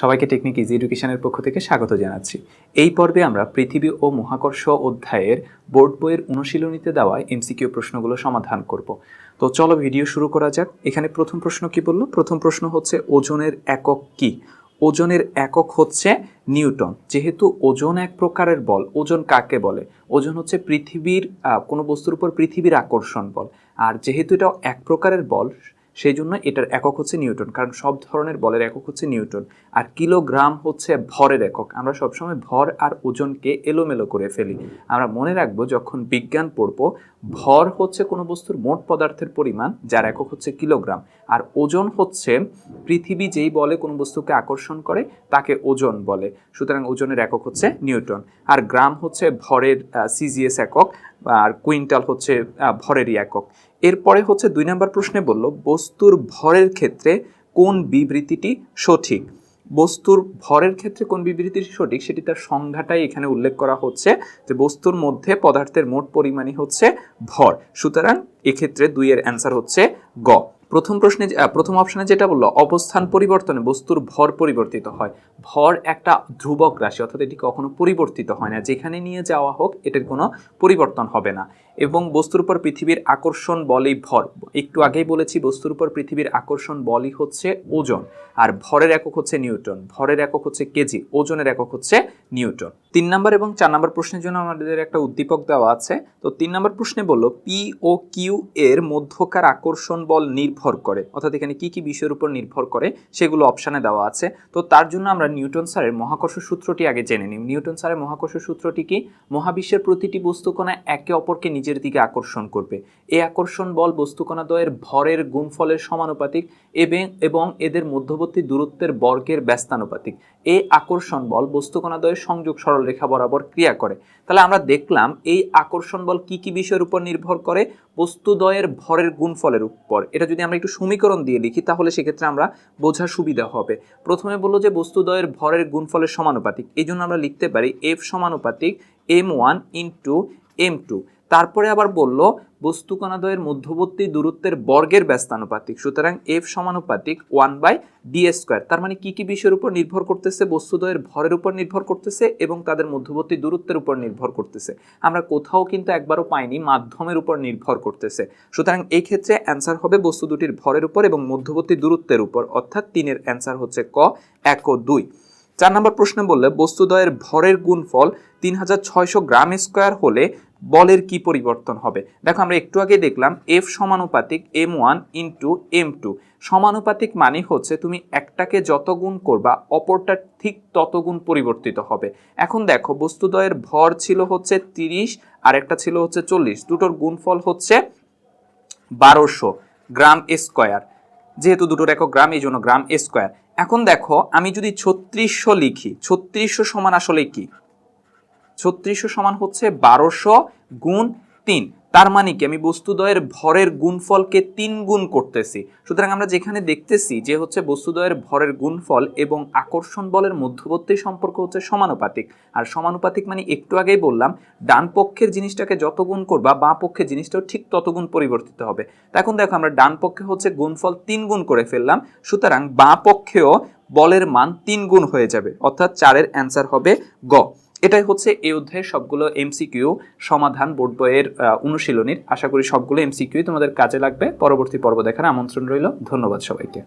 সবাইকে technique easy এডুকেশনের পক্ষ থেকে স্বাগত জানাচ্ছি। এই পর্বে আমরা পৃথিবী ও মহাকর্ষ অধ্যায়ের বোর্ড বইয়ের অনুশীলনীতে দেওয়া এমসিকিউ প্রশ্নগুলো সমাধান করব। তো চলো ভিডিও শুরু করা যাক। এখানে প্রথম প্রশ্ন কি বলল? প্রথম প্রশ্ন হচ্ছে, ওজনের একক কি? ওজনের একক হচ্ছে নিউটন। যেহেতু ওজন এক প্রকারের বল, ওজন কাকে বলে? ওজন হচ্ছে পৃথিবীর কোনো বস্তুর উপর পৃথিবীর আকর্ষণ বল। আর যেহেতু এটা এক প্রকারের বল সেই জন্য এটার একক হচ্ছে নিউটন, কারণ সব ধরনের বলের একক হচ্ছে নিউটন। আর কিলোগ্রাম হচ্ছে ভরের একক। আমরা সবসময় ভর আর ওজনকে এলোমেলো করে ফেলি। আমরা মনে রাখব যখন বিজ্ঞান পড়ব, ভর হচ্ছে কোনো বস্তুর মোট পদার্থের পরিমাণ, যার একক হচ্ছে কিলোগ্রাম। আর ওজন হচ্ছে পৃথিবী যেই বলে কোনো বস্তুকে আকর্ষণ করে, তাকে ওজন বলে। সুতরাং ওজনের একক হচ্ছে নিউটন। আর গ্রাম হচ্ছে ভরের সিজিএস একক, আর কুইন্টাল হচ্ছে ভরেরই একক। এরপরে হচ্ছে দুই নম্বর প্রশ্নে বলল, বস্তুর ভরের ক্ষেত্রে কোন বিবৃতিটি সঠিক? বস্তুর ভরের ক্ষেত্রে কোন বিবৃতিটি সঠিক সেটি তার সংজ্ঞাটাই এখানে উল্লেখ করা হচ্ছে যে বস্তুর মধ্যে পদার্থের মোট পরিমাণই হচ্ছে ভর। সুতরাং এক্ষেত্রে দুইয়ের অ্যান্সার হচ্ছে গ। প্রথম প্রশ্নে প্রথম অপশনে যেটা বলল, অবস্থান পরিবর্তনে বস্তুর ভর পরিবর্তিত হয়। ভর একটা ধ্রুবক রাশি, অর্থাৎ এটি কখনো পরিবর্তিত হয় না। যেখানে নিয়ে যাওয়া হোক, এটার কোনো পরিবর্তন হবে না। এবং বস্তুর উপর পৃথিবীর আকর্ষণ বলই ভর। একটু আগেই বলেছি, বস্তুর উপর পৃথিবীর আকর্ষণ বলই হচ্ছে ওজন। আর ভরের একক হচ্ছে নিউটন ভরের একক হচ্ছে কেজি ওজনের একক হচ্ছে নিউটন তিন নম্বর এবং চার নম্বর প্রশ্নের জন্য আমাদের একটা উদ্দীপক দেওয়া আছে। তো তিন নম্বর প্রশ্নে বলল পি ও কিউ এর মধ্যকার আকর্ষণ বল নির্ভর করে। অর্থাৎ এখানে কি কি বিষয়ের উপর নির্ভর করে সেগুলো অপশানে দেওয়া আছে। তো তার জন্য আমরা নিউটন স্যারের মহাকর্ষ সূত্রটি আগে জেনে নিই। নিউটন স্যারের মহাকর্ষ সূত্রটি কি? মহাবিশ্বের প্রতিটি বস্তুকণা একে অপরকে নিজের দিকে আকর্ষণ করবে। এই আকর্ষণ বল বস্তুকণাদ্বয়ের ভরের গুণফলের সমানুপাতিক এবং এদের মধ্যবর্তী দূরত্বের বর্গের ব্যস্তানুপাতিক। এই আকর্ষণ বল বস্তুকণাদ্বয়ের সংযোগ সরলরেখা বরাবর ক্রিয়া করে। তাহলে আমরা দেখলাম এই আকর্ষণ বল কি কি বিষয়ের উপর নির্ভর করে? বস্তুদ্বয়ের ভরের গুণফলের উপর। এটা যদি আমরা একটু সমীকরণ দিয়ে লিখি, তাহলে সেক্ষেত্রে আমরা বোঝার সুবিধা হবে। প্রথমে বলল যে বস্তুদ্বয়ের ভরের গুণফলের সমানুপাতিক। এই জন্য আমরা লিখতে পারি এফ সমানুপাতিক M one into M two তারপরে আবার বলল, বস্তুকণাদ্বয়ের মধ্যবর্তী দূরত্বের বর্গের ব্যস্তানুপাতিক, সুতরাং এফ সমানুপাতিক ওয়ান বাই ডি স্কোয়ার তার মানে কি কি বিষয়ের উপর নির্ভর করতেছে? বস্তুদ্বয়ের ভরের উপর নির্ভর করতেছে এবং তাদের মধ্যবর্তী দূরত্বের উপর নির্ভর করতেছে। আমরা কোথাও কিন্তু একবারও পাইনি মাধ্যমের উপর নির্ভর করতেছে। সুতরাং এই ক্ষেত্রে অ্যান্সার হবে বস্তু দুটির ভরের উপর এবং মধ্যবর্তী দূরত্বের উপর, অর্থাৎ তিনের অ্যান্সার হচ্ছে ক, এক ও দুই। চার নম্বর প্রশ্নে বললে বস্তুদ্বয়ের ভরের গুণফল তিন হাজার ছয়শো গ্রাম স্কোয়ার হলে বলের কি পরিবর্তন হবে? দেখো, আমরা একটু আগে দেখলাম, এফ সমানুপাতিক M one into M two. সমানুপাতিক মানে হচ্ছে তুমি একটাকে যত গুণ করবা, অপরটা ঠিক তত গুণ পরিবর্তিত হবে। এখন দেখো বস্তুদ্বয়ের ভর ছিল হচ্ছে তিরিশ আর একটা ছিল হচ্ছে চল্লিশ। দুটোর গুণফল হচ্ছে বারোশো গ্রাম স্কোয়ার। যেহেতু দুটোর একক গ্রাম, এই জন্য গ্রাম স্কোয়ার। এখন দেখো, আমি যদি ছত্রিশশো লিখি, ছত্রিশশো সমান আসলে কি? ছত্রিশশো সমান হচ্ছে বারোশো গুণ তিন। তার মানে কি? আমি বস্তুদ্বয়ের ভরের গুণফলকে তিন গুণ করতেছি। সুতরাং আমরা যেখানে দেখতেছি যে হচ্ছে বস্তুদ্বয়ের ভরের গুণফল এবং আকর্ষণ বলের মধ্যবর্তী সম্পর্ক হচ্ছে সমানুপাতিক। আর সমানুপাতিক মানে একটু আগেই বললাম, ডান পক্ষের জিনিসটাকে যত গুণ করবা, বাঁ পক্ষের জিনিসটাও ঠিক তত গুণ পরিবর্তিত হবে। এখন দেখো, আমরা ডান পক্ষে হচ্ছে গুণফল তিন গুণ করে ফেললাম, সুতরাং বাঁ পক্ষেও বলের মান তিন গুণ হয়ে যাবে, অর্থাৎ চারের অ্যান্সার হবে গ। এটাই হচ্ছে এই অধ্যায়ের সবগুলো এমসিকিউ সমাধান বোর্ড বইয়ের অনুশীলনীর। আশা করি সবগুলো এমসিকিউ তোমাদের কাজে লাগবে। পরবর্তী পর্ব দেখার আমন্ত্রণ রইল। ধন্যবাদ সবাইকে।